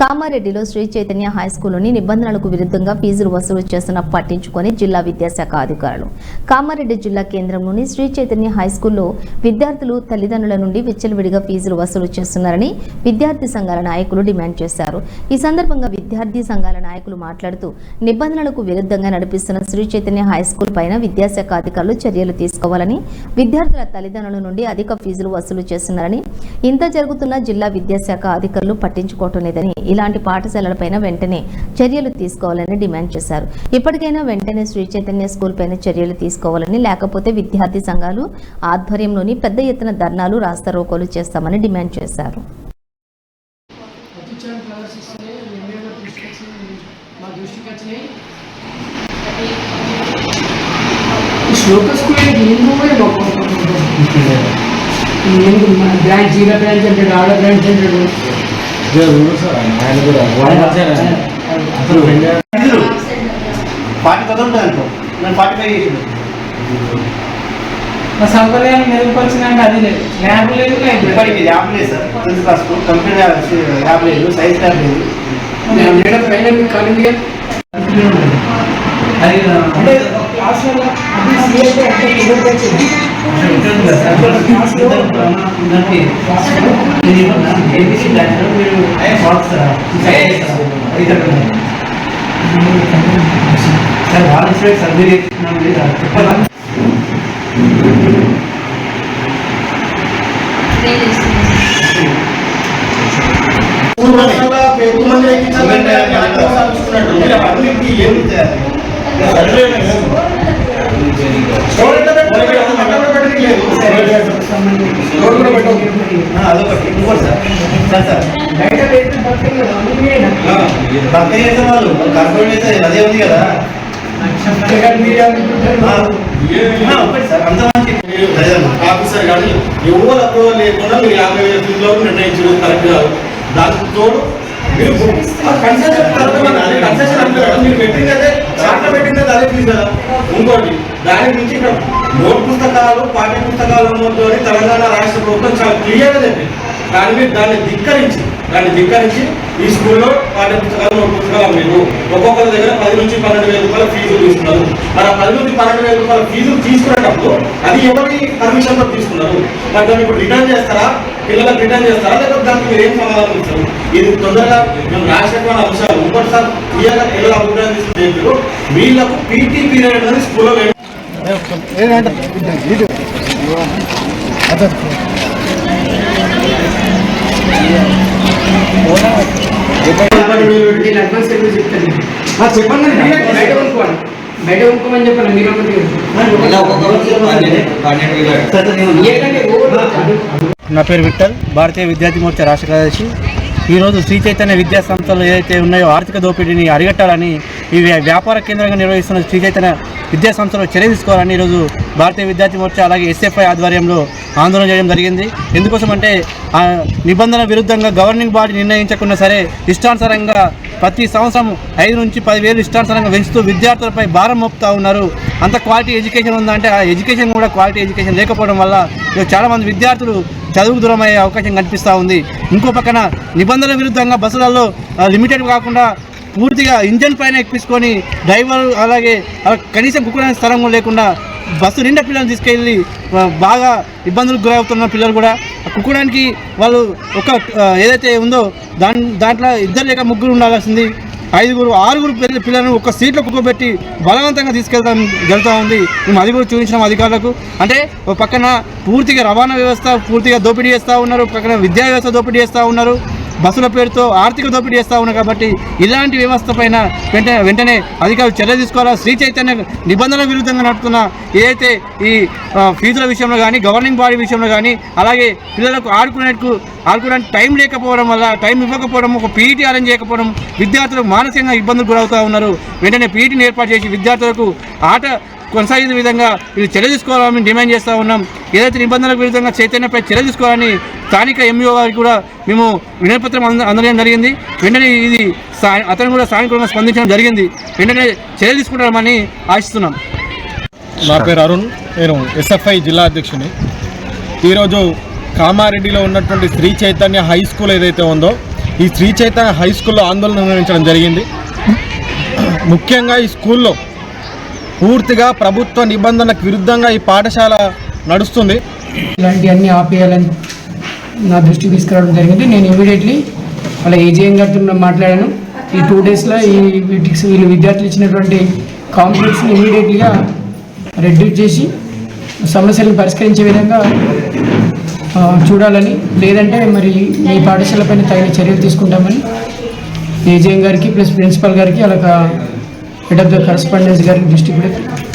కామారెడ్డిలో శ్రీ చైతన్య హై స్కూల్లోని నిబంధనలకు విరుద్ధంగా ఫీజులు వసూలు చేస్తున్న పట్టించుకొని జిల్లా విద్యాశాఖ అధికారులు. కామారెడ్డి జిల్లా కేంద్రంలోని శ్రీ చైతన్య హై స్కూల్లో విద్యార్థులు తల్లిదండ్రుల నుండి విచ్చలవిడిగా ఫీజులు వసూలు చేస్తున్నారని విద్యార్థి సంఘాల నాయకులు డిమాండ్ చేశారు. ఈ సందర్భంగా విద్యార్థి సంఘాల నాయకులు మాట్లాడుతూ నిబంధనలకు విరుద్ధంగా నడిపిస్తున్న శ్రీ చైతన్య హై స్కూల్ పైన విద్యాశాఖ అధికారులు చర్యలు తీసుకోవాలని విద్యార్థుల తల్లిదండ్రుల నుండి అధిక ఫీజులు వసూలు చేస్తున్నారని ఇంత జరుగుతున్న జిల్లా విద్యాశాఖ అధికారులు పట్టించుకోవటం లేదని ఇలాంటి పాఠశాలలపైన వెంటనే చర్యలు తీసుకోవాలని డిమాండ్ చేశారు. ఇప్పటికైనా వెంటనే శ్రీ చైతన్య స్కూల్ పైన చర్యలు తీసుకోవాలని లేకపోతే విద్యార్థి సంఘాలు ఆధ్వర్యంలోని పెద్ద ఎత్తున ధర్నాలు రాస్తారోకోలు చేస్తామని డిమాండ్ చేశారు. బ్రాంచ్ ఈడ బ్రాంచ్ అంటాడు ఆడ బ్రాంచ్ అంటాడు ఫార్టీ థౌసండ్ అనుకో నేను ఫార్టీ ఫైవ్ చేసిన మా సౌకర్యాన్ని మెరుగుపరిచినంటే అది లేదు ల్యాబ్ లేదు ఇప్పటికి ల్యాబ్ లేదు sir tenth class computer lab లేదు సైన్స్ ల్యాబ్ లేదు అది అంటే క్లాస్ వల్ల సీ అయితే సార్ వాళ్ళ సర్జరీ చెప్పాలి ఏం చేయాలి? కూడా పెట్టవు. అదొకటి ఇంకోటి సార్ సార్ సార్ చేసే వాళ్ళు కన్ఫర్మ్ చేసే అదే ఉంది కదా ఆఫీసర్ కానీ ఎవరు అప్రూవల్ లేకుండా మీరు యాభై వేల ఫీజులో నిర్ణయించడం కరెక్ట్ కాదు దానికి తోడు మీరు కన్సెషన్ కన్సెషన్ అంటే మీరు పెట్టింది అదే చార్ట్లో పెట్టింది అదే ఫీజు కదా ఇంకోటి దాని నుంచి ఇక్కడ నోట్ పుస్తకాలు పాఠ్య పుస్తకాలు అమ్మొద్దు అని తెలంగాణ రాష్ట్ర ప్రభుత్వం చాలా క్లియర్గా చెప్పింది. కానీ మీద దాన్ని ధిక్కరించి దాన్ని ధిక్కరించి ఈ స్కూల్లో పాఠ్య పుస్తకాలు నోట్ పుస్తకాలు మీరు ఒక్కొక్కరి దగ్గర పది నుంచి పన్నెండు వేల రూపాయల ఫీజులు తీసుకున్నారు. మరి ఆ పది నుంచి పన్నెండు వేల రూపాయల ఫీజులు తీసుకునేటప్పుడు అది ఎవరి పర్మిషన్తో తీసుకున్నారు? మరి దాన్ని ఇప్పుడు రిటర్న్ చేస్తారా? పిల్లలకు రిటర్న్ చేస్తారా? లేకపోతే దానికి మీరు ఏం సమాధానం ఇస్తారు? ఇది తొందరగా మేము రాసేటువంటి అంశాలు ఇంకోటిసారి క్లియర్గా పిల్లల అభిప్రాయం తీసుకునే వీళ్ళకు పీటీ పీరియడ్ అనేది స్కూల్లో చెప్పండి బయట బయట కొనుక్కోమని మీరు నా పేరు విఠల్ భారతీయ విద్యార్థి మోర్చా రాష్ట్ర కార్యదర్శి. ఈరోజు శ్రీ చైతన్య విద్యా సంస్థలు ఏదైతే ఉన్నాయో ఆర్థిక దోపిడీని అరిగట్టాలని ఈ వ్యా- వ్యాపార కేంద్రంగా నిర్వహిస్తున్న శ్రీ చైతన్య విద్యాసంస్థలు చర్య తీసుకోవాలని ఈరోజు భారతీయ విద్యార్థి మోర్చా అలాగే ఎస్ఎఫ్ఐ ఆధ్వర్యంలో ఆందోళన చేయడం జరిగింది. ఎందుకోసం అంటే ఆ నిబంధన విరుద్ధంగా గవర్నింగ్ బాడీ నిర్ణయించకుండా సరే ఇష్టానుసారంగా ప్రతి సంవత్సరం ఐదు నుంచి పదివేలు ఇష్టానుసారంగా పెంచుతూ విద్యార్థులపై భారం మోపుతూ ఉన్నారు. అంత క్వాలిటీ ఎడ్యుకేషన్ ఉందంటే ఆ ఎడ్యుకేషన్ కూడా క్వాలిటీ ఎడ్యుకేషన్ లేకపోవడం వల్ల చాలామంది విద్యార్థులు చదువుకు దూరం అయ్యే అవకాశం కనిపిస్తూ ఉంది. ఇంకో పక్కన నిబంధనల విరుద్ధంగా బస్సులలో లిమిటెడ్ కాకుండా పూర్తిగా ఇంజన్ పైన ఎక్కించుకొని డ్రైవర్ అలాగే అలా కనీసం కుక్కడానికి స్థలం కూడా లేకుండా బస్సు నిండా పిల్లల్ని తీసుకెళ్ళి బాగా ఇబ్బందులకు గురవుతున్న పిల్లలు కూడా కుక్కడానికి వాళ్ళు ఒక ఏదైతే ఉందో దాని దాంట్లో ఇద్దరు లేక ముగ్గురు ఉండాల్సింది. ఐదుగురు ఆరుగురు పిల్ల- పిల్లలను ఒక సీట్లో కుక్కబెట్టి బలవంతంగా తీసుకెళ్తాం జరుగుతూ ఉంది. మేము అది కూడా చూపించినాం అధికారులకు. అంటే పక్కన పూర్తిగా రవాణా వ్యవస్థ పూర్తిగా దోపిడీ చేస్తూ ఉన్నారు. పక్కన విద్యా వ్యవస్థ దోపిడీ చేస్తూ ఉన్నారు. బస్సుల పేరుతో ఆర్థిక దోపిడీ చేస్తూ ఉన్నారు కాబట్టి ఇలాంటి వ్యవస్థ పైన వెంటనే వెంటనే అధికారులు చర్య తీసుకోవాలా? శ్రీ చైతన్య నిబంధనల విరుద్ధంగా నడుపుతున్న ఏదైతే ఈ ఫీజుల విషయంలో కానీ గవర్నింగ్ బాడీ విషయంలో కానీ అలాగే పిల్లలకు ఆడుకునేందుకు ఆడుకోవడానికి టైం లేకపోవడం వల్ల టైం ఇవ్వకపోవడం ఒక పీఈటీ అరేంజ్ చేయకపోవడం విద్యార్థులు మానసికంగా ఇబ్బందులు గురవుతూ ఉన్నారు. వెంటనే పీఈటీని ఏర్పాటు చేసి విద్యార్థులకు ఆట కొనసాగే విధంగా ఇది చర్య తీసుకోవాలని డిమాండ్ చేస్తూ ఉన్నాం. ఏదైతే నిబంధనలకు విరుద్ధంగా చైతన్యపై చర్య తీసుకోవాలని స్థానిక ఎంఈఓ గారికి కూడా మేము వినతిపత్రం అంద జరిగింది. వెంటనే ఇది అతను కూడా స్థానికులను స్పందించడం జరిగింది. వెంటనే చర్య తీసుకుంటామని ఆశిస్తున్నాం. నా పేరు అరుణ్. నేను ఎస్ఎఫ్ఐ జిల్లా అధ్యక్షుని. ఈరోజు కామారెడ్డిలో ఉన్నటువంటి శ్రీ చైతన్య హై స్కూల్ ఏదైతే ఉందో ఈ శ్రీ చైతన్య హై స్కూల్లో ఆందోళన నిర్వహించడం జరిగింది. ముఖ్యంగా ఈ స్కూల్లో పూర్తిగా ప్రభుత్వ నిబంధనలకు విరుద్ధంగా ఈ పాఠశాల నడుస్తుంది. ఇలాంటివన్నీ ఆపేయాలని నా దృష్టికి తీసుకురావడం జరిగింది. నేను ఇమీడియట్లీ వాళ్ళ ఏజీఎం గారితో మాట్లాడాను. ఈ టూ డేస్లో ఈ వీటికి వీళ్ళు విద్యార్థులు ఇచ్చినటువంటి కాంప్లెక్స్ని ఇమీడియట్లీగా రెడ్యూస్ చేసి సమస్యలను పరిష్కరించే విధంగా చూడాలని లేదంటే మరి ఈ పాఠశాల పైన తగిన చర్యలు తీసుకుంటామని ఏజీఎం గారికి ప్లస్ ప్రిన్సిపల్ గారికి అలా head of the correspondence girl district